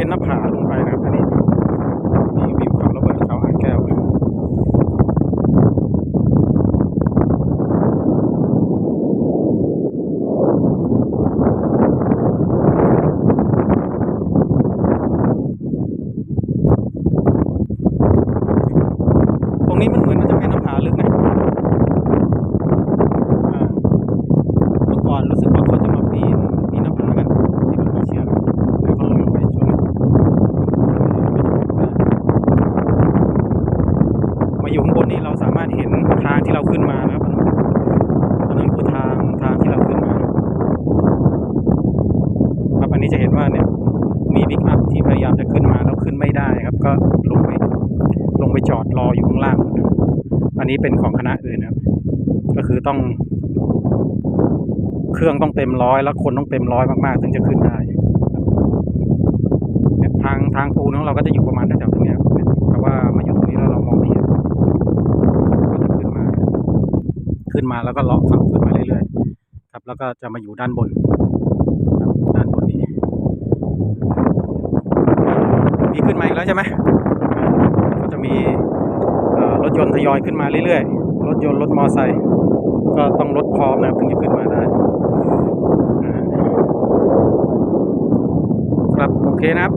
เป็นหน้าผาลงไปนะครับนี่มีวิวเขาระเบิดเขาหางแก้วนะตรงนี้มันเหมือน ปิกอัพที่พยายามจะขึ้นมาแล้วขึ้นไม่ได้ครับ ก็ลงไปลงไปจอดรออยู่ข้างล่าง อันนี้เป็นของคณะอื่นครับ ก็คือต้อง เครื่องต้องเต็มร้อยแล้วคนต้องเต็มร้อยมากๆ ถึงจะขึ้นได้ทางทางปูนของเราก็จะอยู่ประมาณแถวๆตรงนี้ครับแต่ว่ามาอยู่ตรงนี้แล้วเรามองไม่เห็นก็จะขึ้นมา ขึ้นมาแล้วก็เลาะเขาขึ้นมาเรื่อยๆ ครับ แล้วก็จะมาอยู่ด้านบน ครับด้านบนนี้ มาอีกแล้วใช่ไหมก็จะมีรถยนต์ทยอยขึ้นมาเรื่อยๆ รถยนต์รถมอไซค์ก็ต้องรถพร้อมนะถึงจะขึ้นมาได้ครับโอเคนะครับ